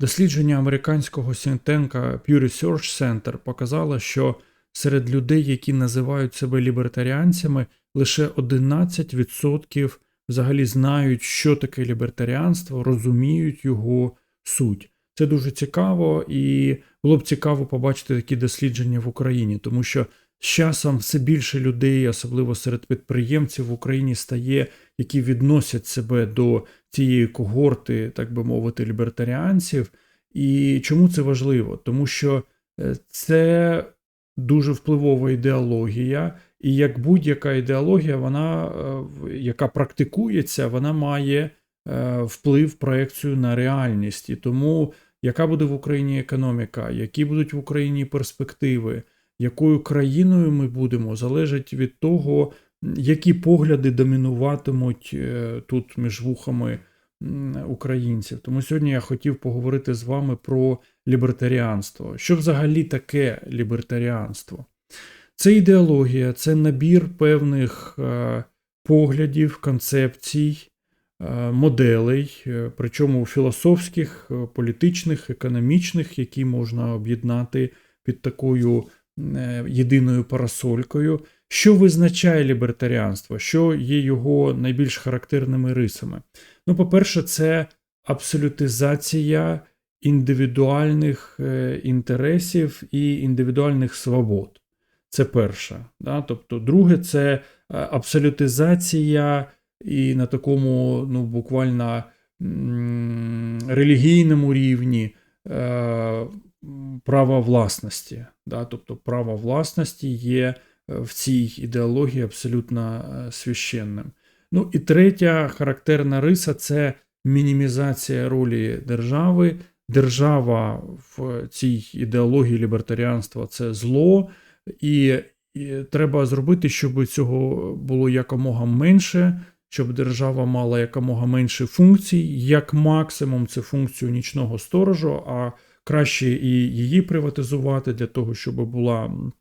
Дослідження американського сінтенка Pew Research Center показало, що серед людей, які називають себе лібертаріанцями, лише 11% взагалі знають, що таке лібертаріанство, розуміють його суть. Це дуже цікаво, і було б цікаво побачити такі дослідження в Україні, тому що з часом все більше людей, особливо серед підприємців в Україні, стає, які відносять себе до цієї когорти, так би мовити, лібертаріанців. І чому це важливо? Тому що е, це дуже впливова ідеологія, і як будь-яка ідеологія, вона, е, яка практикується, вона має е, вплив, проекцію на реальність. І тому яка буде в Україні економіка, які будуть в Україні перспективи, якою країною ми будемо, залежить від того, які погляди домінуватимуть е, тут між вухами українців. Тому сьогодні я хотів поговорити з вами про лібертаріанство. Що взагалі таке лібертаріанство? Це ідеологія, це набір певних е, поглядів, концепцій, е, моделей, причому філософських, політичних, економічних, які можна об'єднати під такою єдиною парасолькою. Що визначає лібертаріанство? Що є його найбільш характерними рисами? Ну, по-перше, це абсолютизація індивідуальних е, інтересів і індивідуальних свобод. Це перше. Да? Тобто, друге, це е, абсолютизація і на такому, ну, буквально релігійному рівні е, права власності. Да? Тобто, право власності є е, в цій ідеології абсолютно е, священним. Ну і третя характерна риса це мінімізація ролі держави. Держава в цій ідеології лібертаріанства це зло, і, і треба зробити, щоб цього було якомога менше, щоб держава мала якомога менше функцій, як максимум це функцію нічного сторожу, а краще і її приватизувати для того, щоб була м,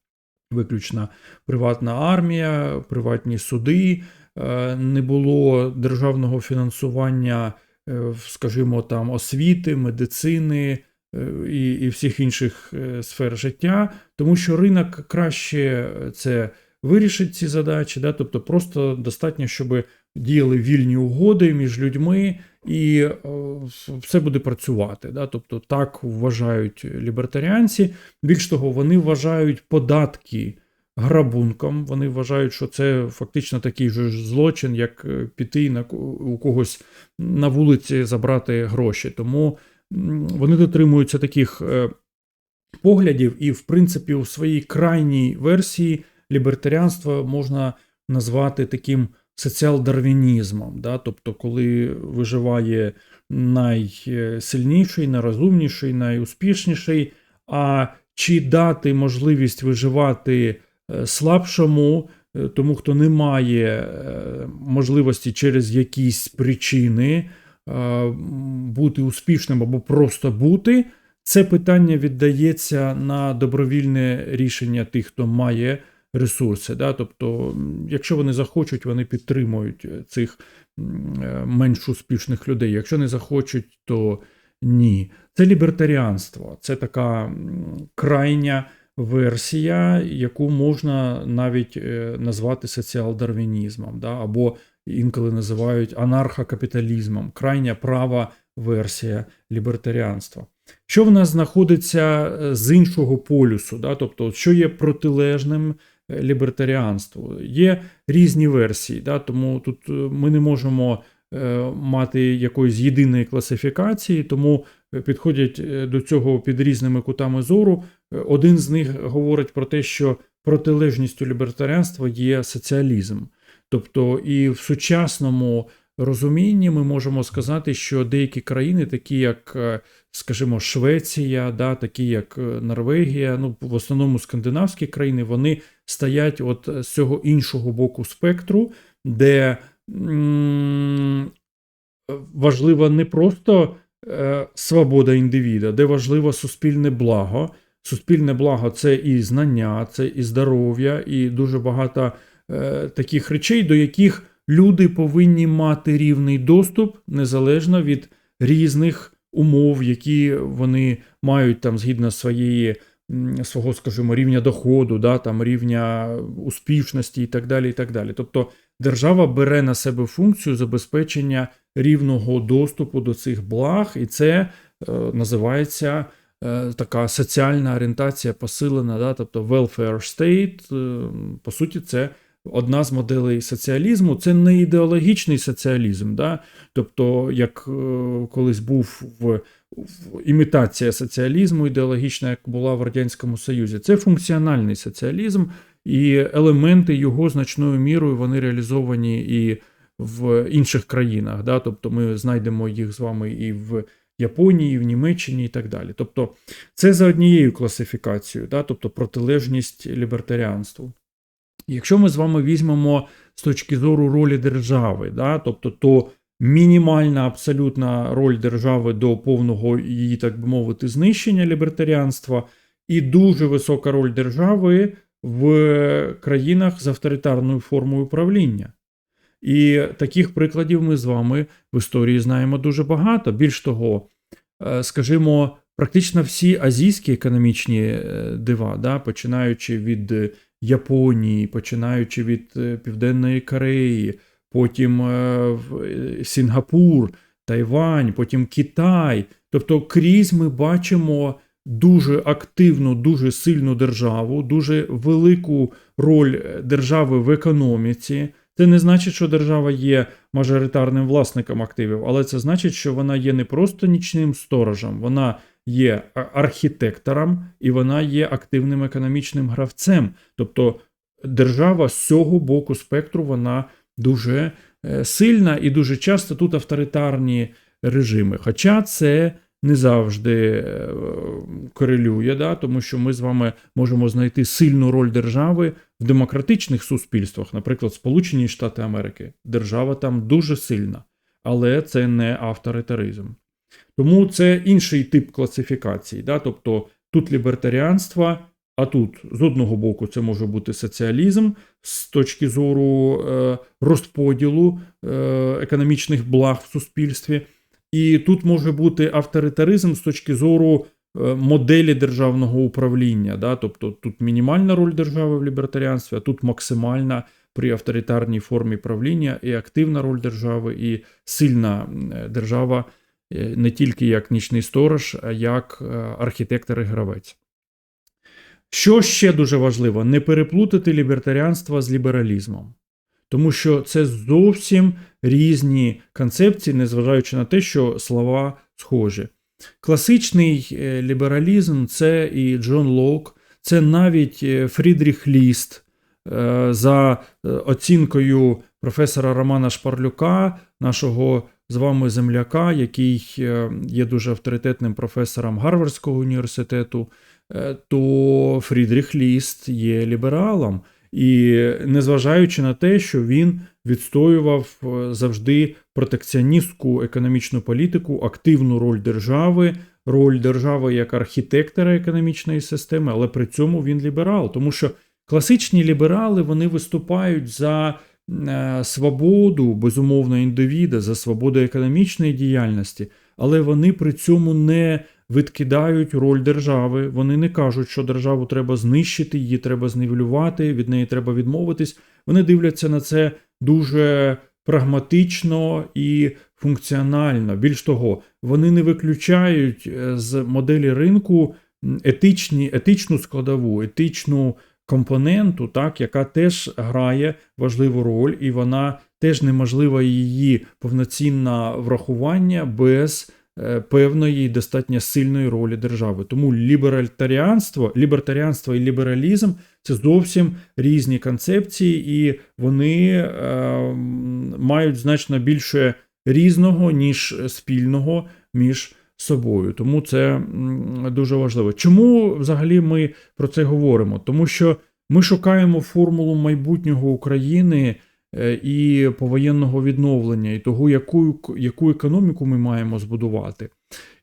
виключно приватна армія, приватні суди, е, не було державного фінансування, е, скажімо, там освіти, медицини е, і, і всіх інших сфер життя, тому що ринок краще це вирішить ці задачі, да? тобто просто достатньо, щоб діяли вільні угоди між людьми, і е, все буде працювати. Да? Тобто так вважають лібертаріанці. Більш того, вони вважають податки грабунком. Вони вважають, що це фактично такий же злочин, як е, піти на у когось на вулиці забрати гроші. Тому вони дотримуються таких е, поглядів, і, в принципі, у своїй крайній версії лібертаріанство можна назвати таким соціал-дарвінізмом. Да? Тобто, коли виживає найсильніший, найрозумніший, найуспішніший, а чи дати можливість виживати е, слабшому, е, тому хто не має е, можливості через якісь причини бути успішним або просто бути, це питання віддається на добровільне рішення тих, хто має ресурси. Да? Тобто, якщо вони захочуть, вони підтримують е, цих е, менш успішних людей. Якщо не захочуть, то ні. Це лібертаріанство, це така крайня версія, яку можна навіть е, назвати соціал-дарвінізмом, да? або інколи називають анархокапіталізмом, крайня права версія лібертаріанства. Що в нас знаходиться з іншого полюсу, да? тобто, що є протилежним лібертаріанству? Є різні версії, да? тому тут е, ми не можемо е, мати якоїсь єдиної класифікації, тому е, підходять до цього під різними кутами зору. Один з них говорить про те, що протилежністю лібертаріанства є соціалізм. Тобто, і в сучасному розумінні ми можемо сказати, що деякі країни, такі як, скажімо, Швеція, да, такі як е, Норвегія, ну в основному скандинавські країни, вони стоять от з цього іншого боку спектру, де важлива не просто е, свобода індивіда, де важливо суспільне благо. Суспільне благо це і знання, це і здоров'я, і дуже багато е, таких речей, до яких люди повинні мати рівний доступ незалежно від різних умов, які вони мають там згідно своєї свого, скажімо, рівня доходу, да, там рівня успішності і так далі. і так далі. Тобто держава бере на себе функцію забезпечення рівного доступу до цих благ, і це е, називається е, така соціальна орієнтація посилена, да, тобто welfare state, е, по суті, це одна з моделей соціалізму. Це не ідеологічний соціалізм, да, тобто, як е, колись був в, імітація соціалізму ідеологічна, як була в Радянському Союзі. Це функціональний соціалізм, і елементи його значною мірою вони реалізовані і в інших країнах. Да? Тобто ми знайдемо їх з вами і в Японії, в Німеччині, і так далі. Тобто, це за однією класифікацією, да? тобто протилежність лібертаріанству. Якщо ми з вами візьмемо з точки зору ролі держави, да? тобто то мінімальна абсолютна роль держави до повного її, так би мовити, знищення лібертаріанства, і дуже висока роль держави в країнах з авторитарною формою правління. І таких прикладів ми з вами в історії знаємо дуже багато. Більш того, е, скажімо, практично всі азійські економічні е, дива, да, починаючи від Японії, починаючи від е, Південної Кореї, потім Сінгапур, Тайвань, потім Китай. Тобто, крізь ми бачимо дуже активну, дуже сильну державу, дуже велику роль держави в економіці. Це не значить, що держава є мажоритарним власником активів, але це значить, що вона є не просто нічним сторожем, вона є архітектором і вона є активним економічним гравцем. Тобто держава з цього боку спектру вона дуже е, сильна і дуже часто тут авторитарні режими. Хоча це не завжди е, корелює, да, тому що ми з вами можемо знайти сильну роль держави в демократичних суспільствах, наприклад, Сполучені Штати Америки. Держава там дуже сильна, але це не авторитаризм. Тому це інший тип класифікації. Да? Тобто тут лібертаріанство, а тут з одного боку це може бути соціалізм з точки зору е, розподілу е, економічних благ в суспільстві. І тут може бути авторитаризм з точки зору е, моделі державного управління. Да? Тобто тут мінімальна роль держави в лібертаріанстві, а тут максимальна при авторитарній формі правління і активна роль держави, і сильна держава е, не тільки як нічний сторож, а як е, архітектор і гравець. Що ще дуже важливо, не переплутати лібертаріанство з лібералізмом тому що це зовсім різні концепції, незважаючи на те, що слова схожі. Класичний е, лібералізм це і Джон Лок, це навіть е, Фрідріх Ліст. Е, за оцінкою професора Романа Шпарлюка, нашого з вами земляка, який є дуже авторитетним професором Гарвардського університету, то Фрідріх Ліст є лібералом. І незважаючи на те, що він відстоював е, завжди протекціоністську економічну політику, активну роль держави, роль держави як архітектора економічної системи, але при цьому він ліберал, тому що класичні ліберали вони виступають за е, свободу безумовно індивіда, за свободу економічної діяльності, але вони при цьому не відкидають роль держави. Вони не кажуть, що державу треба знищити, її треба знівелювати, від неї треба відмовитись. Вони дивляться на це дуже прагматично і функціонально. Більш того, вони не виключають е, з моделі ринку етичні, етичну складову, етичну компоненту, так, яка теж грає важливу роль, і вона теж неможлива її повноцінне врахування без. Е, певної достатньо сильної ролі держави. Тому лібертаріанство, лібертаріанство і лібералізм це зовсім різні концепції, і вони е, мають значно більше різного, ніж спільного між собою. Тому це дуже важливо. Чому взагалі ми про це говоримо? Тому що ми шукаємо формулу майбутнього України. Е, і повоєнного відновлення, і того, яку яку економіку ми маємо збудувати.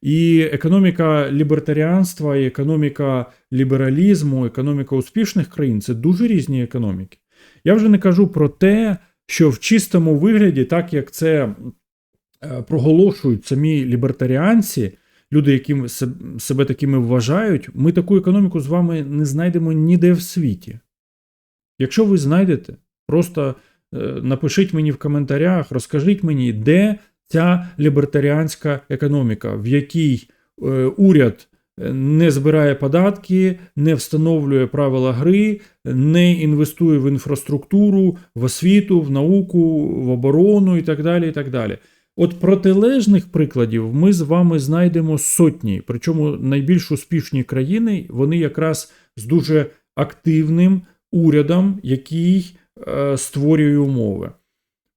І економіка лібертаріанства, і економіка лібералізму, економіка успішних країн це дуже різні економіки. Я вже не кажу про те, що в чистому вигляді, так як це проголошують самі лібертаріанці, люди, які себе такими вважають, ми таку економіку з вами не знайдемо ніде в світі. Якщо ви знайдете, просто е, напишіть мені в коментарях, розкажіть мені, де ця лібертаріанська економіка, в якій е, уряд е, не збирає податки, не встановлює правила гри, не інвестує в інфраструктуру, в освіту, в науку, в оборону і так далі. І так далі. От протилежних прикладів ми з вами знайдемо сотні. Причому найбільш успішні країни вони якраз з дуже активним урядом, який е, створює умови.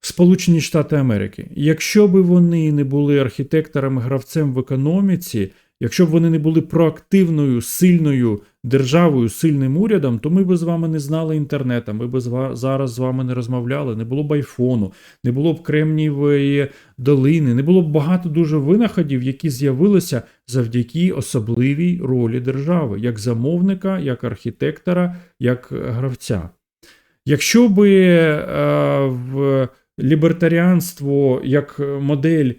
Сполучені Штати Америки. Якщо би вони не були архітекторами гравцем в економіці, якщо б вони не були проактивною, сильною державою, сильним урядом, то ми б з вами не знали інтернету, ми б зараз з вами не розмовляли, не було б айфону, не було б Кремнієвої долини, не було б багато дуже винаходів, які з'явилися завдяки особливій ролі держави, як замовника, як архітектора, як гравця. Якщо би е, в лібертаріанство як модель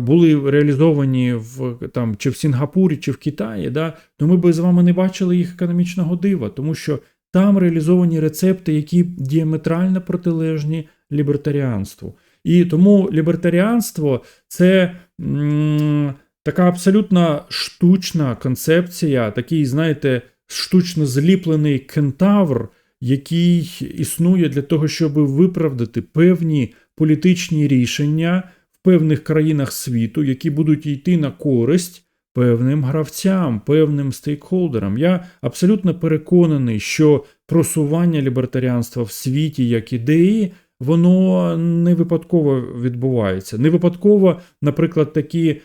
були реалізовані в там чи в Сінгапурі, чи в Китаї, да, то ми би з вами не бачили їх економічного дива, тому що там реалізовані рецепти, які діаметрально протилежні лібертаріанству. І тому лібертаріанство це м, така абсолютно штучна концепція, такий, знаєте, штучно зліплений кентавр, який існує для того, щоб виправдати певні політичні рішення певних країнах світу, які будуть йти на користь певним гравцям, певним стейкхолдерам. Я абсолютно переконаний, що просування лібертаріанства в світі як ідеї. Воно не випадково відбувається. Не випадково, наприклад, такі е,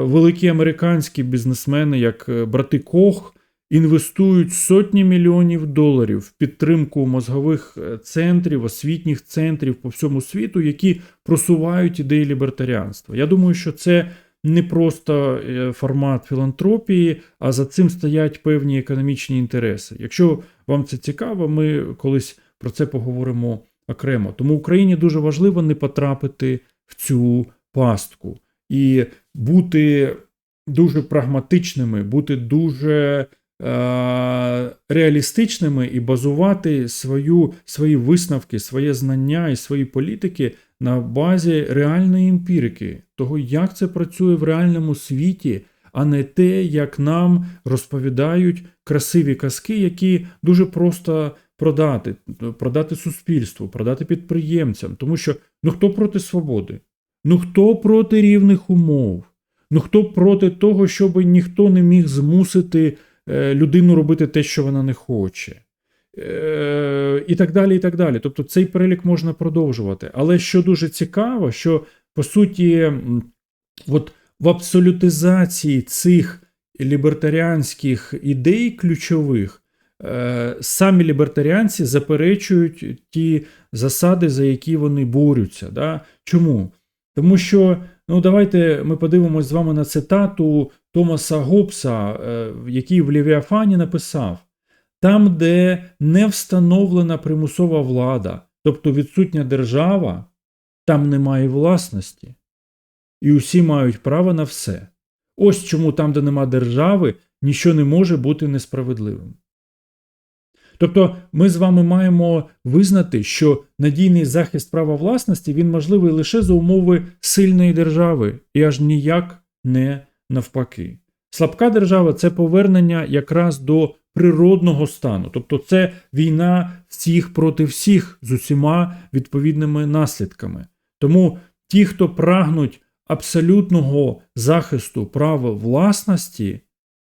великі американські бізнесмени, як е, брати Кох, інвестують сотні мільйонів доларів в підтримку мозгових е, центрів, освітніх центрів по всьому світу, які просувають ідеї лібертаріанства. Я думаю, що це не просто е, формат філантропії, а за цим стоять певні економічні інтереси. Якщо вам це цікаво, ми колись про це поговоримо окремо. Тому Україні дуже важливо не потрапити в цю пастку і бути дуже прагматичними, бути дуже реалістичними і базувати свою, свої висновки, своє знання і свої політики на базі реальної емпірики, того, як це працює в реальному світі, а не те, як нам розповідають красиві казки, які дуже просто продати, продати суспільству, продати підприємцям. Тому що ну хто проти свободи? Ну хто проти рівних умов? Ну хто проти того, щоб ніхто не міг змусити е, людину робити те, що вона не хоче? Е, і так далі, і так далі. Тобто цей перелік можна продовжувати. Але що дуже цікаво, що по суті, от в абсолютизації цих лібертаріанських ідей ключових е, самі лібертаріанці заперечують ті засади, за які вони борються. Да? Чому? Тому що, ну давайте ми подивимось з вами на цитату Томаса Гоббса, е, який в Левіафані написав: там, де не встановлена примусова влада, тобто відсутня держава, там немає власності. І усі мають право на все. Ось чому там, де нема держави, ніщо не може бути несправедливим. Тобто ми з вами маємо визнати, що надійний захист права власності він можливий лише за умови сильної держави і аж ніяк не навпаки. Слабка держава це повернення якраз до природного стану, тобто це війна всіх проти всіх з усіма відповідними наслідками. Тому ті, хто прагнуть абсолютного захисту права власності,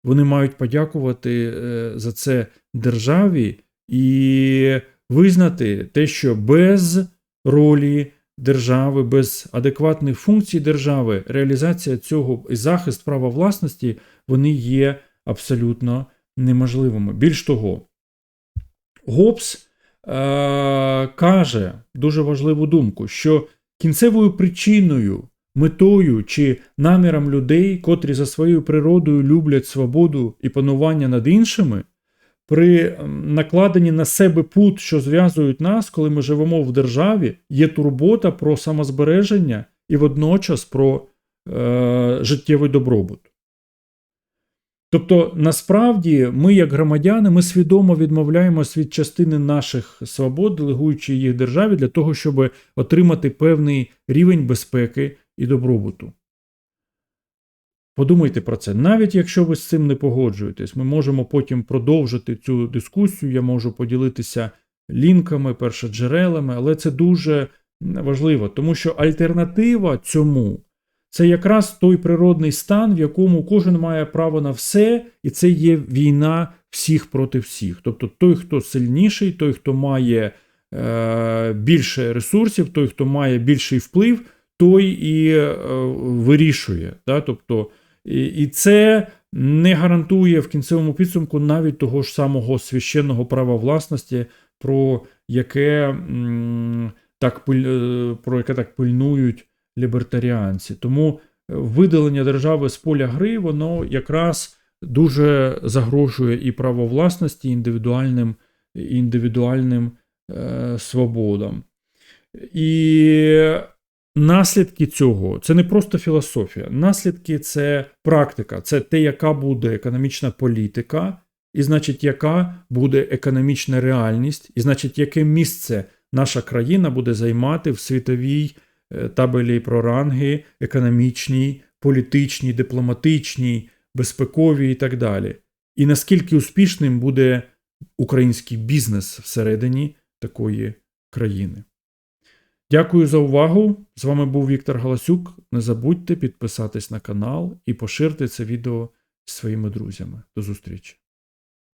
вони мають подякувати е, за це державі і визнати те, що без ролі держави, без адекватних функцій держави, реалізація цього і захист права власності вони є абсолютно неможливими. Більш того, Гоббс е- каже дуже важливу думку, що кінцевою причиною метою чи наміром людей, котрі за своєю природою люблять свободу і панування над іншими, при накладенні на себе пут, що зв'язують нас, коли ми живемо в державі, є турбота про самозбереження і водночас про е, життєвий добробут. Тобто, насправді, ми, як громадяни, ми свідомо відмовляємось від частини наших свобод, делегуючи їх державі для того, щоб отримати певний рівень безпеки і добробуту. Подумайте про це. Навіть якщо ви з цим не погоджуєтесь, ми можемо потім продовжити цю дискусію. Я можу поділитися лінками, першоджерелами, але це дуже важливо, тому що альтернатива цьому це якраз той природний стан, в якому кожен має право на все, і це є війна всіх проти всіх. Тобто той, хто сильніший, той, хто має е, більше ресурсів, той, хто має більший вплив, той і е, вирішує. Да? Тобто, і, це не гарантує в кінцевому підсумку навіть того ж самого священного права власності, про яке так е, про яке так пильнують лібертаріанці. Тому е, видалення держави з поля гри, воно якраз дуже загрожує і право власності, і індивідуальним, індивідуальним е, свободам. І наслідки цього це не просто філософія. Наслідки це практика, це те, яка буде економічна політика, і значить, яка буде економічна реальність, і значить, яке місце наша країна буде займати в світовій е, табелі про ранги економічній, політичній, дипломатичній, безпековій і так далі. І наскільки успішним буде український бізнес всередині такої країни. Дякую за увагу. З вами був Віктор Галасюк. Не забудьте підписатись на канал і поширити це відео зі своїми друзями. До зустрічі!